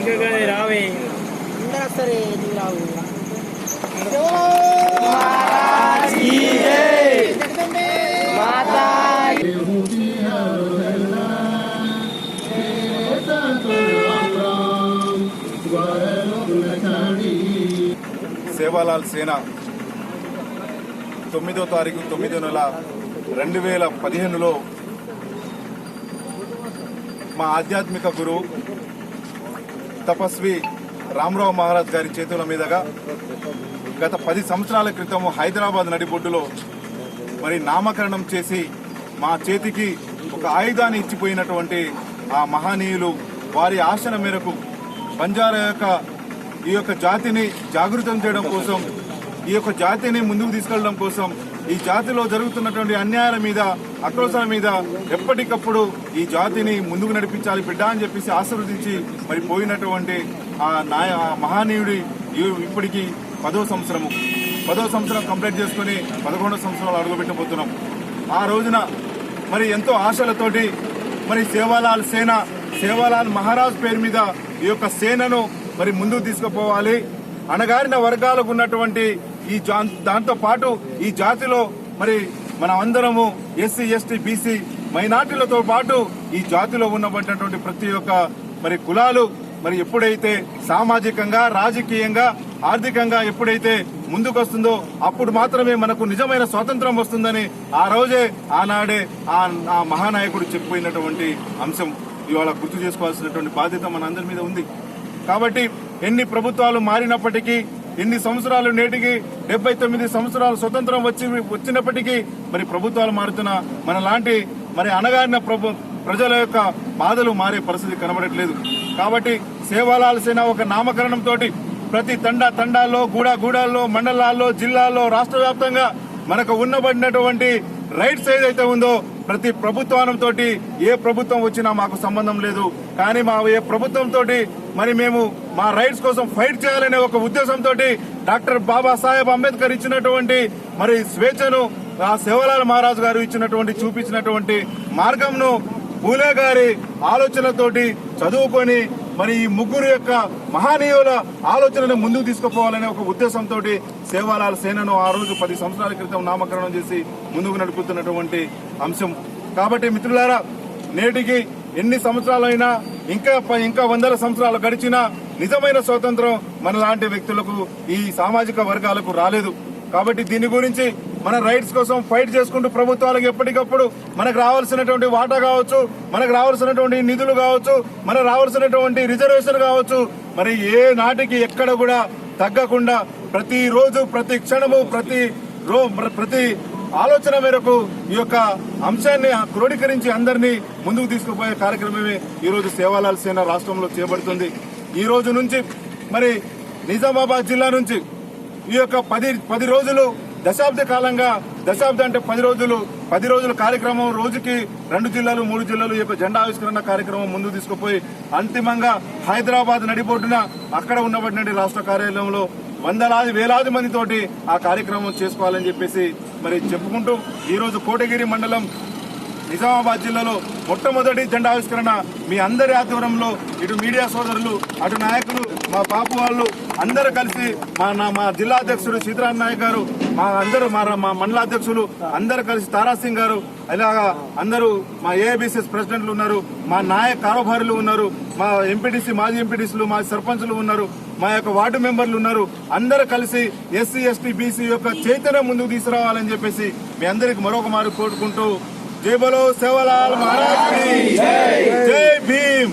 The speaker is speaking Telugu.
ఇంకా రావే సేవాలాల్ సేన తొమ్మిదో తారీఖు తొమ్మిదో నెల రెండు వేల పదిహేనులో మా ఆధ్యాత్మిక గురువు తపస్వి రామరావు మహారాజ్ గారి చేతుల మీదుగా గత పది సంవత్సరాల క్రితం హైదరాబాద్ నడిబొడ్డులో మరి నామకరణం చేసి మా చేతికి ఒక ఆయుధాన్ని ఇచ్చిపోయినటువంటి ఆ మహనీయులు వారి ఆశల మేరకు బంజారా యొక్క ఈ యొక్క జాతిని జాగృతం చేయడం కోసం ఈ యొక్క జాతిని ముందుకు తీసుకెళ్ళడం కోసం ఈ జాతిలో జరుగుతున్నటువంటి అన్యాయాల మీద అక్రోశాల మీద ఎప్పటికప్పుడు ఈ జాతిని ముందుకు నడిపించాలి బిడ్డ అని చెప్పేసి ఆశీర్వదించి మరి పోయినటువంటి ఆ నాయ మహానీయుడి ఇప్పటికీ పదో సంవత్సరము. పదో సంవత్సరం కంప్లీట్ చేసుకుని పదకొండో సంవత్సరాలు అడుగుపెట్టబోతున్నాం. ఆ రోజున మరి ఎంతో ఆశలతోటి మరి సేవాలాల్ సేన సేవాలాల్ మహారాజ్ పేరు మీద ఈ యొక్క సేనను మరి ముందుకు తీసుకుపోవాలి. అణగారిన వర్గాలకు ఉన్నటువంటి ఈ దాంతో పాటు ఈ జాతిలో మరి మన అందరము ఎస్సీ ఎస్టీ బీసీ మైనార్టీలతో పాటు ఈ జాతిలో ఉన్నటువంటి ప్రతి ఒక్క మరి కులాలు మరి ఎప్పుడైతే సామాజికంగా రాజకీయంగా ఆర్థికంగా ఎప్పుడైతే ముందుకొస్తుందో అప్పుడు మాత్రమే మనకు నిజమైన స్వాతంత్రం వస్తుందని ఆ రోజే ఆనాడే ఆ మహానాయకుడు చెప్పిపోయినటువంటి అంశం ఇవాళ గుర్తు చేసుకోవాల్సినటువంటి బాధ్యత మన అందరి మీద ఉంది. కాబట్టి ఎన్ని ప్రభుత్వాలు మారినప్పటికీ ఎన్ని సంవత్సరాలు నేటికి డెబ్బై తొమ్మిది సంవత్సరాలు స్వతంత్రం వచ్చి వచ్చినప్పటికీ మరి ప్రభుత్వాలు మారుతున్న మన లాంటి మరి అనగారిన ప్రభు ప్రజల యొక్క బాధలు మారే పరిస్థితి కనబడట్లేదు. కాబట్టి సేవాలాల్ సేన ఒక నామకరణంతో ప్రతి తండా తండాల్లో గూడా గూడాల్లో మండలాల్లో జిల్లాల్లో రాష్ట్ర వ్యాప్తంగా మనకు ఉన్నబడినటువంటి రైట్స్ ఏదైతే ఉందో ప్రతి ప్రభుత్వం తోటి ఏ ప్రభుత్వం వచ్చినా మాకు సంబంధం లేదు. కానీ మా ఏ ప్రభుత్వంతో మరి మేము మా రైట్స్ కోసం ఫైట్ చేయాలనే ఒక ఉద్దేశంతో డాక్టర్ బాబాసాహెబ్ అంబేద్కర్ ఇచ్చినటువంటి మరి స్వేచ్ఛను ఆ సేవలాల్ మహారాజు గారు ఇచ్చినటువంటి చూపించినటువంటి మార్గంను పూలే గారి ఆలోచనతోటి చదువుకొని మరి ఈ ముగ్గురు యొక్క మహానీయుల ఆలోచనను ముందుకు తీసుకుపోవాలనే ఒక ఉద్దేశంతో సేవాలాల సేనను ఆ రోజు పది సంవత్సరాల క్రితం నామకరణం చేసి ముందుకు నడుపుతున్నటువంటి అంశం. కాబట్టి మిత్రులారా నేటికి ఎన్ని సంవత్సరాలైనా ఇంకా ఇంకా వందల సంవత్సరాలు గడిచినా నిజమైన స్వాతంత్రం మన లాంటి వ్యక్తులకు ఈ సామాజిక వర్గాలకు రాలేదు. కాబట్టి దీని గురించి మన రైట్స్ కోసం ఫైట్ చేసుకుంటూ ప్రభుత్వాలకు ఎప్పటికప్పుడు మనకు రావాల్సినటువంటి వాటా కావచ్చు మనకు రావాల్సినటువంటి నిధులు కావచ్చు మనకు రావాల్సినటువంటి రిజర్వేషన్ కావచ్చు మరి ఏ నాటికి ఎక్కడ కూడా తగ్గకుండా ప్రతి రోజు ప్రతి క్షణము ప్రతి రో ప్రతి ఆలోచన మేరకు ఈ యొక్క అంశాన్ని క్రోడీకరించి అందరినీ ముందుకు తీసుకుపోయే కార్యక్రమమే ఈ రోజు సేవాలాల్ సేన రాష్ట్రంలో చేపడుతుంది. ఈ రోజు నుంచి మరి నిజామాబాద్ జిల్లా నుంచి ఈ యొక్క పది పది రోజులు దశాబ్ద కాలంగా దశాబ్ద అంటే పది రోజులు పది రోజుల కార్యక్రమం రోజుకి రెండు జిల్లాలు మూడు జిల్లాలు ఈ యొక్క జెండా ఆవిష్కరణ కార్యక్రమం ముందుకు తీసుకుపోయి అంతిమంగా హైదరాబాద్ నడిబొడ్డున అక్కడ ఉన్నటువంటి రాష్ట్ర కార్యాలయంలో వందలాది వేలాది మందితోటి ఆ కార్యక్రమం చేసుకోవాలని చెప్పేసి మరి చెప్పుకుంటూ ఈ రోజు కోటగిరి మండలం నిజామాబాద్ జిల్లాలో మొట్టమొదటి జెండా ఆవిష్కరణ మీ అందరి ఆధ్వర్యంలో ఇటు మీడియా సోదరులు అటు నాయకులు మా పాపు వాళ్ళు అందరూ కలిసి మా నా- మా జిల్లా అధ్యక్షుడు సీతారాం నాయక్ గారు మా అందరూ మా మా మండల అధ్యక్షులు అందరూ కలిసి తారాసింగ్ గారు ఇలాగా అందరూ మా ఏఐబిసిఎస్ ప్రెసిడెంట్లు ఉన్నారు మా నాయక కారోబారులు ఉన్నారు మా ఎంపీటీసీ మాజీ ఎంపీటీసీలు మా సర్పంచులు ఉన్నారు మా యొక్క వార్డు మెంబర్లు ఉన్నారు అందరూ కలిసి ఎస్సీ ఎస్టీ బీసీ యొక్క చైతన్యం ముందుకు తీసుకురావాలని చెప్పేసి మీ అందరికి మరొక మారు కోరుకుంటూ జై బలో సేవలాల్ మహారాజ్ జై భీమ్.